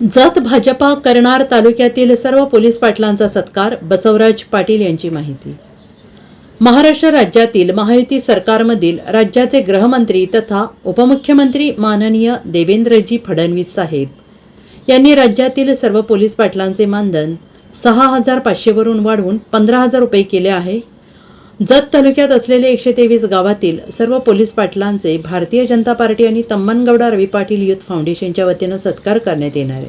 जत भाजपा करणार तालुक्यातील सर्व पोलीस पाटलांचा सत्कार बसवराज पाटील यांची माहिती. महाराष्ट्र राज्यातील महायुती सरकारमधील राज्याचे गृहमंत्री तथा उपमुख्यमंत्री माननीय देवेंद्रजी फडणवीस साहेब यांनी राज्यातील सर्व पोलीस पाटलांचे मानधन सहा हजार पाचशेवरून वाढवून पंधरा हजार रुपये केले आहे. जत तालुक्यात असलेले एकशे तेवीस गावातील सर्व पोलीस पाटलांचे भारतीय जनता पार्टी आणि तम्मनगौडा रवी पाटील युथ फाउंडेशनच्या वतीनं सत्कार करण्यात येणार आहे.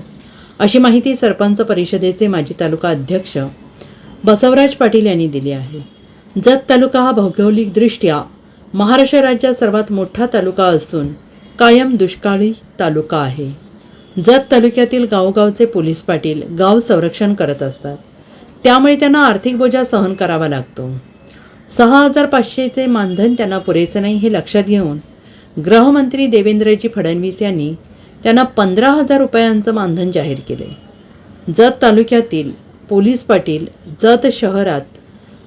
अशी माहिती सरपंच परिषदेचे माजी तालुका अध्यक्ष बसवराज पाटील यांनी दिली आहे. जत तालुका हा भौगोलिकदृष्ट्या महाराष्ट्र राज्यात सर्वात मोठा तालुका असून कायम दुष्काळी तालुका आहे. जत तालुक्यातील गावोगावचे पोलीस पाटील गाव संरक्षण करत असतात. त्यामुळे त्यांना आर्थिक बोजा सहन करावा लागतो. सहा हजार पाचशेचे मानधन त्यांना पुरेसे नाही हे लक्षात घेऊन गृहमंत्री देवेंद्रजी फडणवीस यांनी त्यांना पंधरा हजार रुपयांचं मानधन जाहीर केले. जत तालुक्यातील पोलीस पाटील जत शहरात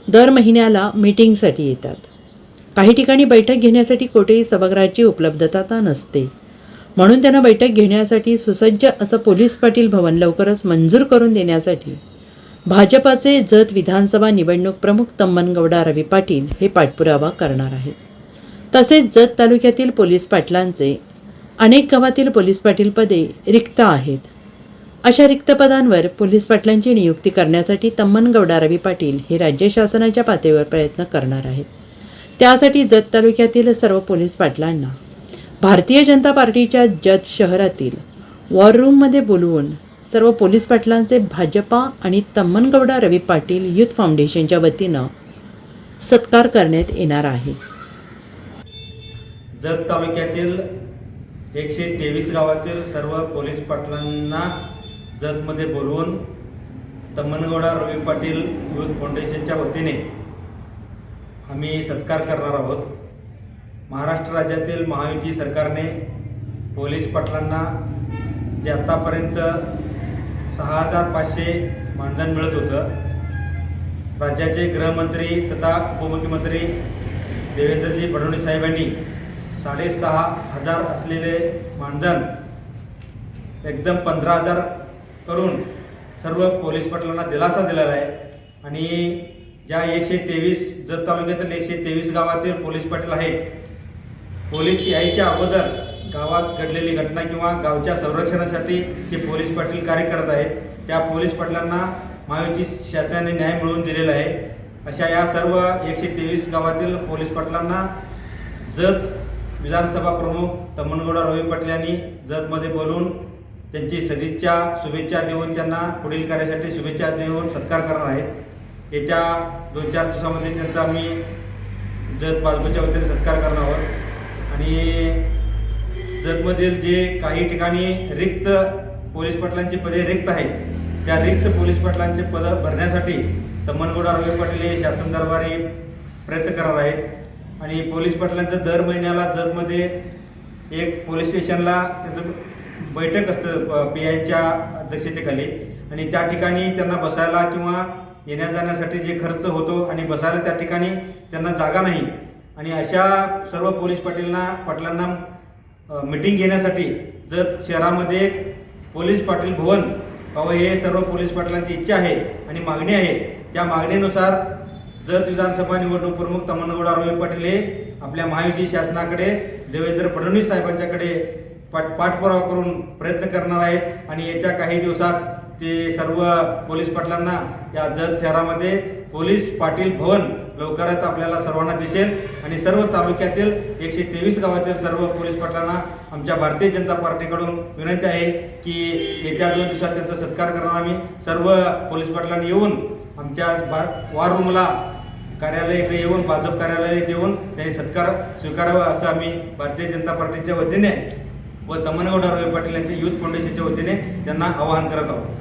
दर महिन्याला मीटिंगसाठी येतात. काही ठिकाणी बैठक घेण्यासाठी कोठेही सभागृहाची उपलब्धता तर नसते. म्हणून त्यांना बैठक घेण्यासाठी सुसज्ज असं पोलीस पाटील भवन लवकरच मंजूर करून देण्यासाठी भाजपाचे जत विधानसभा निवडणूक प्रमुख तम्मनगौडा रवी पाटील हे पाठपुरावा करणार आहेत. तसेच जत तालुक्यातील पोलीस पाटलांचे अनेक गावातील पोलीस पाटील पदे रिक्त आहेत. अशा रिक्त पदांवर पोलीस पाटलांची नियुक्ती करण्यासाठी तम्मनगौडा रवी पाटील हे राज्य शासनाच्या पातळीवर प्रयत्न करणार आहेत. त्यासाठी जत तालुक्यातील सर्व पोलीस पाटलांना भारतीय जनता पार्टीच्या जत शहरातील वॉर रूममध्ये बोलवून सर्व पोलीस पाटलांचे भाजपा आणि तम्मनगौडा रवी पाटील युथ फाउंडेशनच्या वतीनं सत्कार करण्यात येणार आहे. जत तालुक्यातील एकशे तेवीस गावातील सर्व पोलीस पाटलांना जतमध्ये बोलवून तम्मनगौडा रवी पाटील युथ फाउंडेशनच्या वतीने आम्ही सत्कार करणार आहोत. महाराष्ट्र राज्यातील महायुती सरकारने पोलीस पाटलांना जे आत्तापर्यंत सहा हजार पाचशे मानधन मिळत होतं. राज्याचे गृहमंत्री तथा उपमुख्यमंत्री देवेंद्रजी फडणवीस साहेबांनी साडेसहा हजार असलेले मानधन एकदम पंधरा हजार करून सर्व पोलीस पटलांना दिलासा दिलेला आहे. आणि ज्या एकशे तेवीस जत तालुक्यातील एकशे तेवीस गावातील पोलीस पाटील आहेत पोलीस यायच्या अगोदर गावात घडलेली घटना किंवा गावच्या संरक्षणासाठी जे पोलीस पाटील कार्य करत आहेत. त्या पोलीस पाटलांना महायुती शासनाने न्याय मिळवून दिलेला आहे. अशा या सर्व एकशे तेवीस गावातील पोलीस पाटलांना जत विधानसभा प्रमुख तम्मनगौडा रवी पाटील यांनी जतमध्ये बोलून त्यांची सदिच्छा शुभेच्छा देऊन त्यांना पुढील कार्यासाठी शुभेच्छा देऊन सत्कार करणार आहेत. येत्या दोन चार दिवसामध्ये त्यांचा आम्ही जत बालपच्या वतीने सत्कार करणार आहोत. जगमधील जे काही ठिकाणी रिक्त पोलीस पाटलांची पदे रिक्त आहेत त्या रिक्त पोलीस पाटलांचे पदं भरण्यासाठी तम्मनगौडा आरोग्य पाटील हे शासन दरबारी प्रयत्न करणार आहेत. आणि पोलीस पाटलांचं दर महिन्याला जतमध्ये एक पोलीस स्टेशनला त्याचं बैठक असतं पी आयच्या अध्यक्षतेखाली. आणि त्या ठिकाणी त्यांना बसायला किंवा येण्या जाण्यासाठी जे खर्च होतो आणि बसायला त्या ठिकाणी त्यांना जागा नाही. आणि अशा सर्व पोलीस पाटीलना पाटलांना मिटिंग घेण्यासाठी जर शहरामध्ये एक पोलीस पाटील भवन व्हावं हे सर्व पोलीस पाटलांची इच्छा आहे आणि मागणी आहे. त्या मागणीनुसार जत विधानसभा निवडणूक प्रमुख तमनगौडा रवी पाटील हे आपल्या महायुती शासनाकडे देवेंद्र फडणवीस साहेबांच्याकडे पाठ पाठपुरावा करून प्रयत्न करणार आहेत. आणि येत्या काही दिवसात ते सर्व पोलीस पाटलांना या जत शहरामध्ये पोलीस पाटील भवन लवकरच आपल्याला सर्वांना दिसेल आणि सर्व तालुक्यातील एकशे तेवीस गावातील सर्व पोलीस पाटलांना आमच्या भारतीय जनता पार्टीकडून विनंती आहे की येत्या दोन दिवसात त्यांचा सत्कार करणार आम्ही. सर्व पोलीस पाटलांनी येऊन आमच्या बार वार रूमला कार्यालय इथे येऊन भाजप कार्यालयात येऊन त्यांनी सत्कार स्वीकारावा असं आम्ही भारतीय जनता पार्टीच्या वतीने व तमनगौडा रवी पाटील यांच्या युथ फाउंडेशनच्या वतीने त्यांना आवाहन करत आहोत.